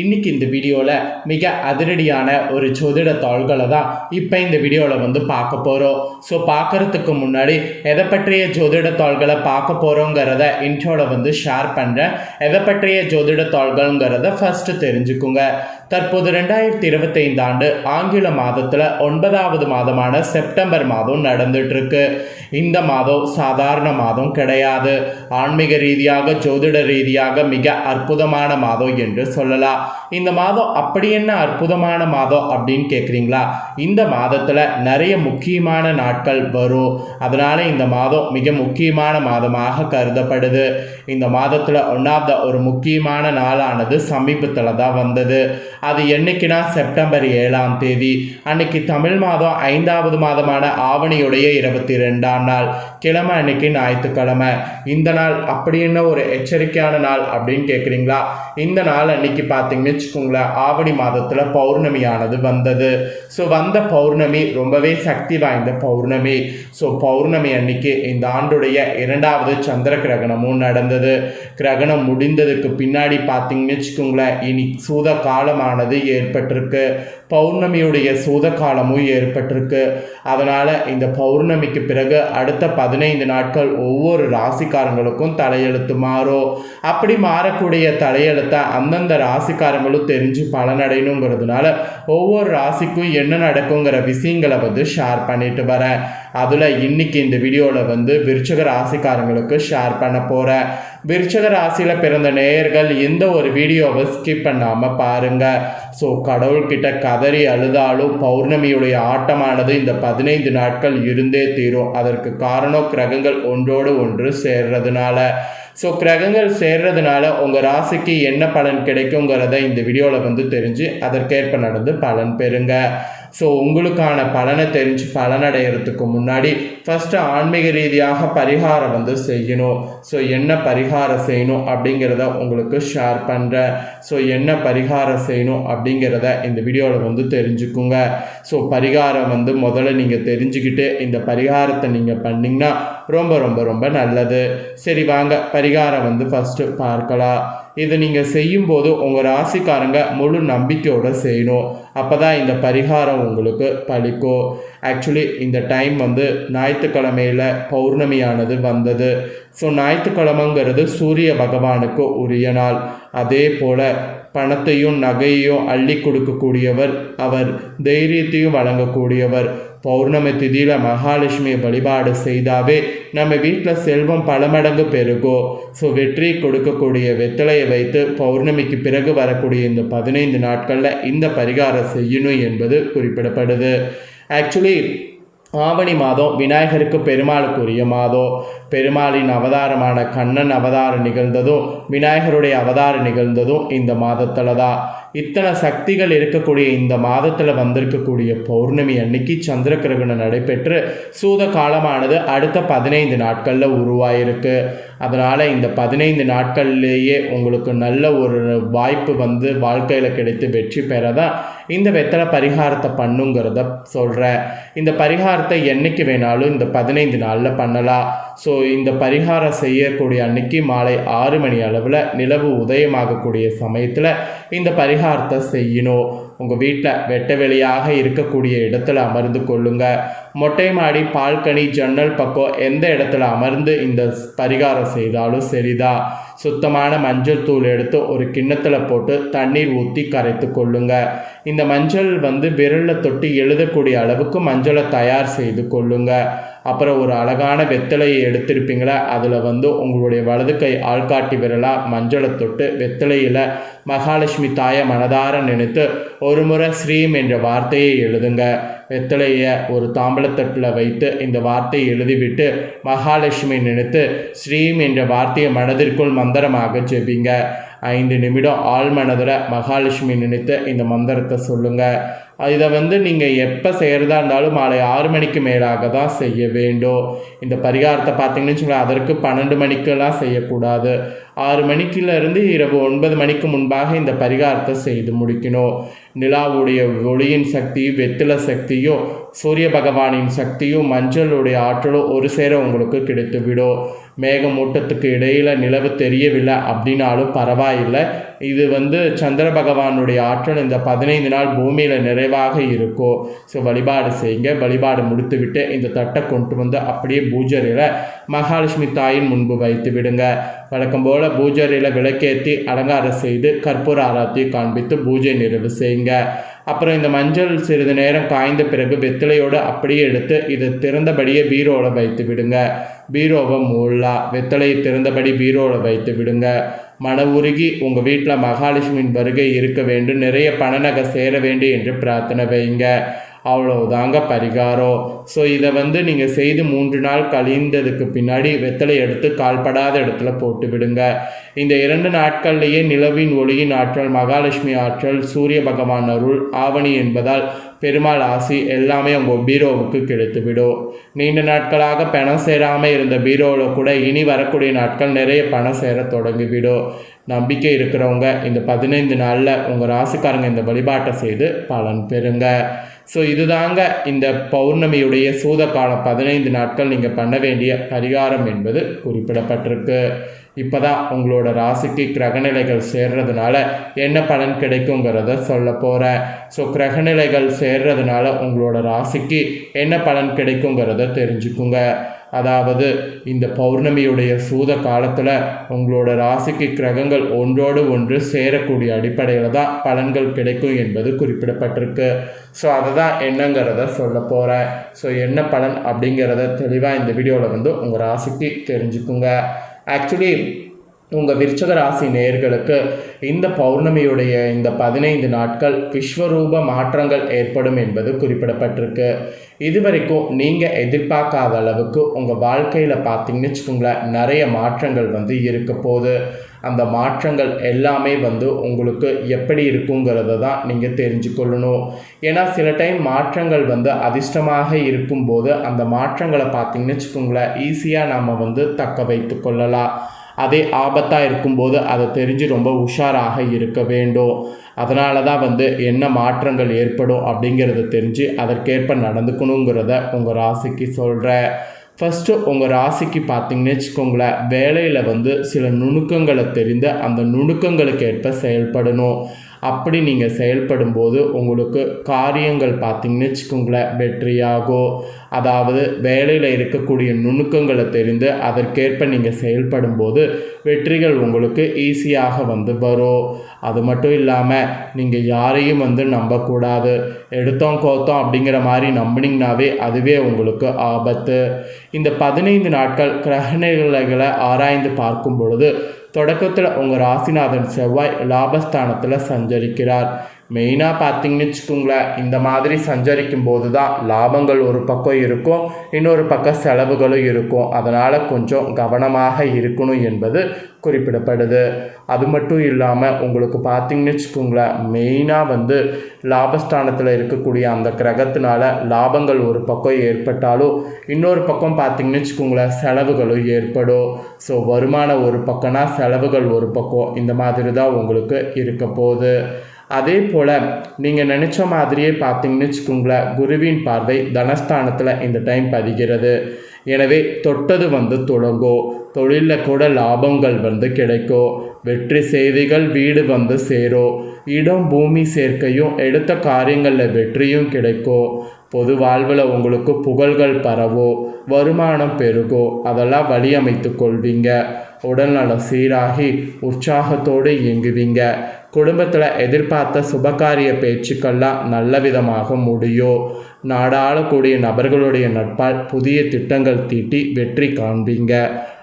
இன்னைக்கு இந்த வீடியோவில் மிக அதிரடியான ஒரு ஜோதிட தாள்களை தான் இப்போ இந்த வீடியோவில் வந்து பார்க்க போகிறோம் ஸோ பார்க்கறதுக்கு முன்னாடி எதை பற்றிய ஜோதிட தாள்களை பார்க்க போகிறோங்கிறத இன்ட்ரோவில் வந்து ஷேர் பண்ணுறேன் எதை பற்றிய ஜோதிட தாள்கள்ங்கிறத ஃபஸ்ட்டு தெரிஞ்சுக்குங்க. தற்போது ரெண்டாயிரத்தி இருபத்தைந்து ஆண்டு ஆங்கில மாதத்தில் ஒன்பதாவது மாதமான செப்டம்பர் மாதம் நடந்துட்டுருக்கு. இந்த மாதம் சாதாரண மாதம் கிடையாது. ஆன்மீக ரீதியாக ஜோதிட ரீதியாக மிக அற்புதமான மாதம் என்று சொல்லலாம். இந்த மாதம் அப்படி என்ன அற்புதமான மாதம் அப்படின்னு கேட்குறீங்களா இந்த மாதத்தில் நிறைய முக்கியமான நாட்கள் வரும். அதனால இந்த மாதம் மிக முக்கியமான மாதமாக கருதப்படுது. இந்த மாதத்தில் ஒன்றாவது ஒரு முக்கியமான நாளானது சமீபத்தில் தான் வந்தது. அது என்னைக்குன்னா செப்டம்பர் ஏழாம் தேதி. அன்னைக்கு தமிழ் மாதம் ஐந்தாவது மாதமான ஆவணியுடைய இருபத்தி ரெண்டாம் நாள். கிழமை அன்னைக்கு ஞாயிற்றுக்கிழமை. இந்த நாள் அப்படி என்ன ஒரு எச்சரிக்கையான நாள் அப்படின்னு கேட்குறீங்களா இந்த நாள் அன்னைக்கு பார்த்தீங்கன்னு வச்சுக்கோங்களேன் ஆவணி மாதத்தில் பௌர்ணமியானது வந்தது. ஸோ வந்த பௌர்ணமி ரொம்பவே சக்தி வாய்ந்த பௌர்ணமி. ஸோ பௌர்ணமி அன்னைக்கு இந்த ஆண்டுடைய இரண்டாவது சந்திர கிரகணமும் நடந்தது. கிரகணம் முடிந்ததுக்கு பின்னாடி பார்த்தீங்கன்னு வச்சுக்கோங்களேன் இனி சூத காலமானது ஏற்பட்டிருக்கு. பௌர்ணமியுடைய சூத காலமும் ஏற்பட்டிருக்கு. அதனால் இந்த பௌர்ணமிக்கு பிறகு அடுத்த பதினைந்து நாட்கள் ஒவ்வொரு ராசிக்காரங்களுக்கும் தலையெழுத்து மாறும். அப்படி மாறக்கூடிய தலையெழுத்தை அந்தந்த ராசி ராசிக்காரங்களும் தெரிஞ்சு பலனடையணுங்கிறதுனால ஒவ்வொரு ராசிக்கும் என்ன நடக்குங்கிற விஷயங்களை வந்து ஷேர் பண்ணிட்டு வரேன். அதில் இன்னைக்கு இந்த வீடியோவில் வந்து விருச்சக ராசிக்காரங்களுக்கு ஷேர் பண்ண போகிறேன் விருச்சக ராசியில் பிறந்த நேயர்கள் எந்த ஒரு வீடியோவை ஸ்கிப் பண்ணாமல் பாருங்கள் ஸோ கடவுள்கிட்ட கதறி அழுதாலும் பௌர்ணமியுடைய ஆட்டமானது இந்த பதினைந்து நாட்கள் இருந்தே தீரும். அதற்கு காரணம் கிரகங்கள் ஒன்றோடு ஒன்று சேர்றதுனால. ஸோ கிரகங்கள் சேர்றதுனால உங்கள் ராசிக்கு என்ன பலன் கிடைக்குங்கிறத இந்த வீடியோவில் வந்து தெரிஞ்சு அதற்கேற்ப நடந்து பலன் பெறுங்க. ஸோ உங்களுக்கான பலனை தெரிஞ்சு பலனடைகிறதுக்கு முன்னாடி ஃபஸ்ட்டு ஆன்மீக ரீதியாக பரிகாரம் வந்து செய்யணும். ஸோ என்ன பரிகாரம் செய்யணும் அப்படிங்கிறத உங்களுக்கு ஷேர் பண்ணுறேன் ஸோ என்ன பரிகாரம் செய்யணும் அப்படிங்கிறத இந்த வீடியோவில் வந்து தெரிஞ்சுக்குங்க. ஸோ பரிகாரம் வந்து முதல்ல நீங்கள் தெரிஞ்சுக்கிட்டு இந்த பரிகாரத்தை நீங்கள் பண்ணிங்கன்னா ரொம்ப ரொம்ப ரொம்ப நல்லது. சரி வாங்க. பரிகாரம் வந்து ஃபஸ்ட்டு பார்க்கலாம். இதை நீங்கள் செய்யும்போது உங்கள் ராசிக்காரங்க முழு நம்பிக்கையோடு செய்யணும். அப்போ தான் இந்த பரிகாரம் உங்களுக்கு பலிக்கும் ஆக்சுவலி இந்த டைம் வந்து ஞாயிற்றுக்கிழமையில் பௌர்ணமியானது வந்தது. ஸோ ஞாயிற்றுக்கிழமைங்கிறது சூரிய பகவானுக்கு உரிய நாள். அதே போல் பணத்தையும் நகையையும் அள்ளி கொடுக்கக்கூடியவர் அவர் தைரியத்தையும் வழங்கக்கூடியவர். பௌர்ணமி திதியில் மகாலட்சுமியை வழிபாடு செய்தாவே நம்ம வீட்டில் செல்வம் பல மடங்கு பெருகும் ஸோ வெற்றி கொடுக்கக்கூடிய வெத்தலையை வைத்து பௌர்ணமிக்கு பிறகு வரக்கூடிய இந்த பதினைந்து நாட்களில் இந்த பரிகாரம் செய்யணும் என்பது குறிப்பிடப்படுது. ஆக்சுவலி ஆவணி மாதம் விநாயகருக்கு பெருமாளுக்குரிய மாதம் பெருமாளின் அவதாரமான கண்ணன் அவதாரம் நிகழ்ந்ததும் விநாயகருடைய அவதாரம் நிகழ்ந்ததும் இந்த மாதத்தில் தான் இத்தனை சக்திகள் இருக்கக்கூடிய இந்த மாதத்தில் வந்திருக்கக்கூடிய பௌர்ணமி அன்னைக்கு சந்திர கிரகணம் நடைபெற்று சூத காலமானது அடுத்த பதினைந்து நாட்களில் உருவாயிருக்கு. அதனால் இந்த பதினைந்து நாட்கள்லேயே உங்களுக்கு நல்ல ஒரு வாய்ப்பு வந்து வாழ்க்கையில் கிடைத்து வெற்றி பெற தான் இந்த வெத்தலை பரிகாரத்தை பண்ணுங்கிறத சொல்கிறேன் இந்த பரிகாரத்தை என்றைக்கு வேணாலும் இந்த பதினைந்து நாளில் பண்ணலாம். ஸோ இந்த பரிகாரம் செய்யக்கூடிய அன்னைக்கு மாலை ஆறு மணி அளவில் நிலவு உதயமாகக்கூடிய சமயத்தில் இந்த பரிகாரத்தை செய்யணும். உங்கள் வீட்டில் வெட்ட வெளியாக இருக்கக்கூடிய இடத்துல அமர்ந்து கொள்ளுங்க. மொட்டை மாடி பால்கனி ஜன்னல் பக்கம் எந்த இடத்துல அமர்ந்து இந்த பரிகாரம் செய்தாலும் சரிதான் சுத்தமான மஞ்சள் தூள் எடுத்து ஒரு கிண்ணத்தில் போட்டு தண்ணீர் ஊற்றி கரைத்து கொள்ளுங்க. இந்த மஞ்சள் வந்து விரலில் தொட்டு எழுதக்கூடிய அளவுக்கு மஞ்சளை தயார் செய்து கொள்ளுங்க. அப்புறம் ஒரு அழகான வெத்தலையை எடுத்திருப்பீங்களா? அதில் வந்து உங்களுடைய வலது கை ஆள்காட்டி விரலாக மஞ்சளை தொட்டு வெத்தலையில் மகாலட்சுமி தாயை மனதார நினைத்து ஒரு முறை ஸ்ரீம் என்ற வார்த்தையை எழுதுங்க. வெத்தலையை ஒரு தாம்பலத்தட்டில் வைத்து இந்த வார்த்தையை எழுதிவிட்டு மகாலட்சுமி நினைத்து ஸ்ரீம் என்ற வார்த்தையை மனதிற்குள் மந்திரமாக ஜெபிங்க. ஐந்து நிமிடம் ஆள் மனதில் மகாலட்சுமி நினைத்து இந்த மந்திரத்தை சொல்லுங்கள் இதை வந்து நீங்கள் எப்போ செய்கிறதா இருந்தாலும் மாலை ஆறு மணிக்கு மேலாக தான் செய்ய வேண்டும். இந்த பரிகாரத்தை பார்த்தீங்கன்னு வச்சுக்கோங்களேன் அதற்கு பன்னெண்டு மணிக்கெல்லாம் செய்யக்கூடாது. ஆறு மணிக்கிலிருந்து இரவு ஒன்பது மணிக்கு முன்பாக இந்த பரிகாரத்தை செய்து முடிக்கணும். நிலாவுடைய ஒளியின் சக்தியும் வெத்தில சக்தியும் சூரிய பகவானின் சக்தியும் மஞ்சளுடைய ஆற்றலும் ஒரு சேர உங்களுக்கு கிடைத்துவிடும். மேகமூட்டத்துக்கு இடையில் நிலவு தெரியவில்லை அப்படின்னாலும் பரவாயில்லை. இது வந்து சந்திர பகவானுடைய ஆற்றல் இந்த பதினைந்து நாள் பூமியில் நிறைவாக இருக்கும். ஸோ வழிபாடு செய்யுங்க. வழிபாடு முடித்துவிட்டு இந்த தட்டை கொண்டு வந்து அப்படியே பூஜரையில் மகாலட்சுமி தாயின் முன்பு வைத்து விடுங்க. வழக்கம் போல் பூஜரையில் விளக்கேற்றி அலங்காரம் செய்து கற்பூர ஆராத்தி காண்பித்து பூஜை நிறைவு செய்யுங்க. அப்புறம் இந்த மஞ்சள் சிறிது நேரம் காய்ந்த பிறகு வெத்தலையோடு அப்படியே எடுத்து இதை திறந்தபடியே பீரோவில் வைத்து விடுங்க. பீரோவை மூடலாம் வெத்தலையை திறந்தபடி பீரோவில் வைத்து விடுங்க. மன உருகி உங்கள் வீட்டில் மகாலட்சுமியின் வருகை இருக்க வேண்டும். நிறைய பணநகை சேர வேண்டும் என்று பிரார்த்தனை வைங்க. அவ்வளவுதாங்க பரிகாரம். ஸோ இதை வந்து நீங்கள் செய்து மூன்று நாள் கழிந்ததுக்கு பின்னாடி வெத்தலை எடுத்து கால்படாத இடத்துல போட்டு விடுங்க. இந்த இரண்டு நாட்கள்லேயே நிலவின் ஒளியின் ஆற்றல் மகாலட்சுமி ஆற்றல் சூரிய பகவான் அருள் ஆவணி என்பதால் பெருமாள் ஆசி எல்லாமே உங்கள் பீரோவுக்கு கிடைத்துவிடும் நீண்ட நாட்களாக பணம் சேராமல் இருந்த பீரோவில் கூட இனி வரக்கூடிய நாட்கள் நிறைய பணம் சேர தொடங்கிவிடும் நம்பிக்கை இருக்கிறவங்க இந்த பதினைந்து நாளில் உங்கள் ராசிக்காரங்க இந்த வழிபாட்டை செய்து பலன் பெறுங்க. ஸோ இதுதாங்க இந்த பௌர்ணமியுடைய சூத காலம் பதினைந்து நாட்கள் நீங்கள் பண்ண வேண்டிய பரிகாரம் என்பது குறிப்பிடப்பட்டிருக்கு. இப்போ தான் உங்களோட ராசிக்கு கிரகநிலைகள் சேர்றதுனால என்ன பலன் கிடைக்குங்கிறத சொல்ல போகிறேன் ஸோ கிரகநிலைகள் சேர்றதுனால உங்களோட ராசிக்கு என்ன பலன் கிடைக்குங்கிறத தெரிஞ்சுக்குங்க. அதாவது இந்த பௌர்ணமியுடைய சூத காலத்தில் உங்களோட ராசிக்கு கிரகங்கள் ஒன்றோடு ஒன்று சேரக்கூடிய அடிப்படையில் தான் பலன்கள் கிடைக்கும் என்பது குறிப்பிடப்பட்டிருக்கு. ஸோ அதை தான் என்னங்கிறத சொல்ல போகிறேன் ஸோ என்ன பலன் அப்படிங்கிறத தெளிவாக இந்த வீடியோவில் வந்து உங்கள் ராசிக்கு தெரிஞ்சுக்குங்க. ஆக்சுவலி உங்கள் விருச்சக ராசி நேர்களுக்கு இந்த பௌர்ணமியுடைய இந்த பதினைந்து நாட்கள் விஸ்வரூப மாற்றங்கள் ஏற்படும் என்பது குறிப்பிடப்பட்டிருக்கு. இது வரைக்கும் நீங்கள் எதிர்பார்க்காத அளவுக்கு உங்கள் வாழ்க்கையில் பார்த்தீங்கன்னு வச்சுக்கோங்களேன் நிறைய மாற்றங்கள் வந்து இருக்க போது அந்த மாற்றங்கள் எல்லாமே வந்து உங்களுக்கு எப்படி இருக்குங்கிறத தான் நீங்கள் தெரிஞ்சுக்கொள்ளணும். ஏன்னா சில டைம் மாற்றங்கள் வந்து அதிர்ஷ்டமாக இருக்கும்போது அந்த மாற்றங்களை பார்த்தீங்கன்னு வச்சுக்கோங்களேன் ஈஸியாக நம்ம வந்து தக்க வைத்து கொள்ளலாம். அதே ஆபத்தாக இருக்கும்போது அதை தெரிஞ்சு ரொம்ப உஷாராக இருக்க வேண்டும். அதனால தான் வந்து என்ன மாற்றங்கள் ஏற்படும் அப்படிங்கிறத தெரிஞ்சு அதற்கேற்ப நடந்துக்கணுங்கிறத உங்கள் ராசிக்கு சொல்கிறேன் ஃபஸ்ட்டு உங்கள் ராசிக்கு பார்த்தீங்கன்னு வச்சுக்கோங்களேன் வேலையில் வந்து சில நுணுக்கங்களை தெரிந்து அந்த நுணுக்கங்களுக்கு ஏற்ப செயல்படணும். அப்படி நீங்கள் செயல்படும் போது உங்களுக்கு காரியங்கள் பார்த்தீங்கன்னு வச்சுக்கோங்களேன் வெற்றியாகும் அதாவது வேலையில் இருக்கக்கூடிய நுணுக்கங்களை தெரிந்து அதற்கேற்ப நீங்கள் செயல்படும் போது வெற்றிகள் உங்களுக்கு ஈஸியாக வந்து வரும். அது மட்டும் இல்லாமல் நீங்கள் யாரையும் வந்து நம்பக்கூடாது. எடுத்தோம் கோத்தோம் அப்படிங்கிற மாதிரி நம்பினீங்கனாவே அதுவே உங்களுக்கு ஆபத்து. இந்த பதினைந்து நாட்கள் கிரகணிகளை ஆராய்ந்து பார்க்கும் பொழுது தொடக்கத்தில் உங்கள் ராசிநாதன் செவ்வாய் லாபஸ்தானத்தில் சஞ்சரிக்கிறார். மெயினாக பார்த்தீங்கன்னு வச்சுக்கோங்களேன் இந்த மாதிரி சஞ்சரிக்கும் போது தான் லாபங்கள் ஒரு பக்கம் இருக்கும் இன்னொரு பக்கம் செலவுகளும் இருக்கும். அதனால் கொஞ்சம் கவனமாக இருக்கணும் என்பது குறிப்பிடப்படுது. அது மட்டும் இல்லாமல் உங்களுக்கு பார்த்தீங்கன்னு வச்சுக்கோங்களேன் மெயினாக வந்து லாபஸ்தானத்தில் இருக்கக்கூடிய அந்த கிரகத்தினால லாபங்கள் ஒரு பக்கம் ஏற்பட்டாலும் இன்னொரு பக்கம் பார்த்தீங்கன்னு வச்சுக்கோங்களேன் செலவுகளும் ஏற்படும். ஸோ வருமானம் ஒரு பக்கம்னா செலவுகள் ஒரு பக்கம் இந்த மாதிரி தான் உங்களுக்கு இருக்க போகுது. அதே போல் நீங்கள் நினச்ச மாதிரியே பார்த்தீங்கன்னு வச்சுக்கோங்களேன் குருவின் பார்வை தனஸ்தானத்தில் இந்த டைம் பதிகிறது. எனவே தொட்டது வந்து தொடங்கும் தொழிலில் கூட லாபங்கள் வந்து கிடைக்கும் வெற்றி செய்திகள் வீடு வந்து சேரும் இடம் பூமி சேர்க்கையும் எடுத்த காரியங்களில் வெற்றியும் கிடைக்கும் பொது வாழ்வில் உங்களுக்கு புகழ்கள் பரவோ. வருமானம் பெருகோ. அதெல்லாம் வழியமைத்து கொள்வீங்க. உடல்நலம் சீராகி உற்சாகத்தோடு இயங்குவீங்க. குடும்பத்தில் எதிர்பார்த்த சுபகாரிய பேச்சுக்கள்லாம் நல்ல விதமாக முடியும் நாடாளக்கூடிய நபர்களுடைய நட்பால் புதிய திட்டங்கள் தீட்டி வெற்றி காண்பீங்க.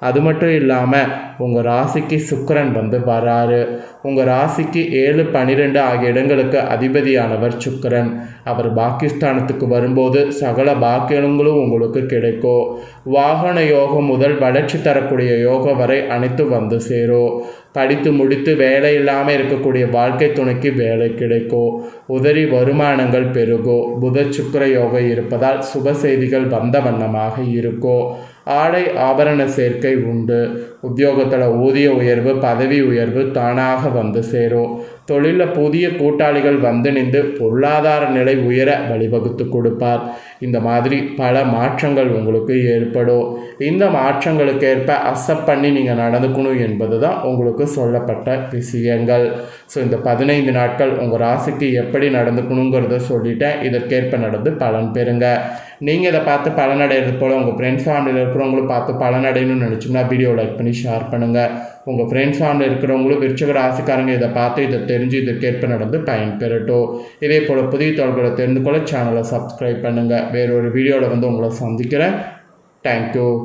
அது மட்டும் இல்லாமல் உங்கள் ராசிக்கு சுக்கரன் வந்து வராரு. உங்கள் ராசிக்கு ஏழு பன்னிரெண்டு ஆகிய இடங்களுக்கு அதிபதியானவர் சுக்கரன். அவர் பாகிஸ்தானத்துக்கு வரும்போது சகல பாக்கியங்களும் உங்களுக்கு கிடைக்கும். வாகன யோகம் முதல் வளர்ச்சி தரக்கூடிய யோகம் வரை அனைத்து வந்து சேரும். படித்து முடித்து வேலை இல்லாமல் இருக்கக்கூடிய வாழ்க்கை துணைக்கு வேலை கிடைக்கும். உதறி வருமானங்கள் பெருகும். புத சுக்கர யோகம் இருப்பதால் சுப செய்திகள் வந்த வண்ணமாக இருக்கும். ஆடை ஆபரண சேர்க்கை உண்டு. உத்தியோகத்தில் ஊதிய உயர்வு பதவி உயர்வு தானாக வந்து சேரும் தொழிலில் புதிய கூட்டாளிகள் வந்து நின்று பொருளாதார நிலை உயர வழிவகுத்து கொடுப்பார். இந்த மாதிரி பல மாற்றங்கள் உங்களுக்கு ஏற்படும். இந்த மாற்றங்களுக்கு ஏற்ப அக்செப்ட் பண்ணி நீங்கள் நடந்துக்கணும் என்பது தான் உங்களுக்கு சொல்லப்பட்ட விஷயங்கள். ஸோ இந்த பதினைந்து நாட்கள் உங்கள் ராசிக்கு எப்படி நடந்துக்கணுங்கிறத சொல்லிட்டேன். இதற்கேற்ப நடந்து பலன் பெறுங்க. நீங்கள் இதை பார்த்து பலனடைகிறது போல் உங்கள் ஃப்ரெண்ட்ஸ் ஃபேமிலியில் இருக்கிறவங்களும் பார்த்து பலனடையணும்னு நினச்சிங்கன்னா வீடியோ லைக் பண்ணி ஷேர் பண்ணுங்கள் உங்கள் ஃப்ரெண்ட்ஸ் ஃபேமிலியில் இருக்கிறவங்களும் விருச்சக ராசிக்காரங்க இதை பார்த்து இதை தெரிஞ்சு இதற்கேற்ப நடந்து பயன்பெறட்டும். இதே போல் புதிய தகவல்களை தெரிந்து கொள்ள சேனலை சப்ஸ்கிரைப் பண்ணுங்கள் வேறொரு வீடியோவில் வந்து உங்களை சந்திக்கிறேன். தேங்க்யூ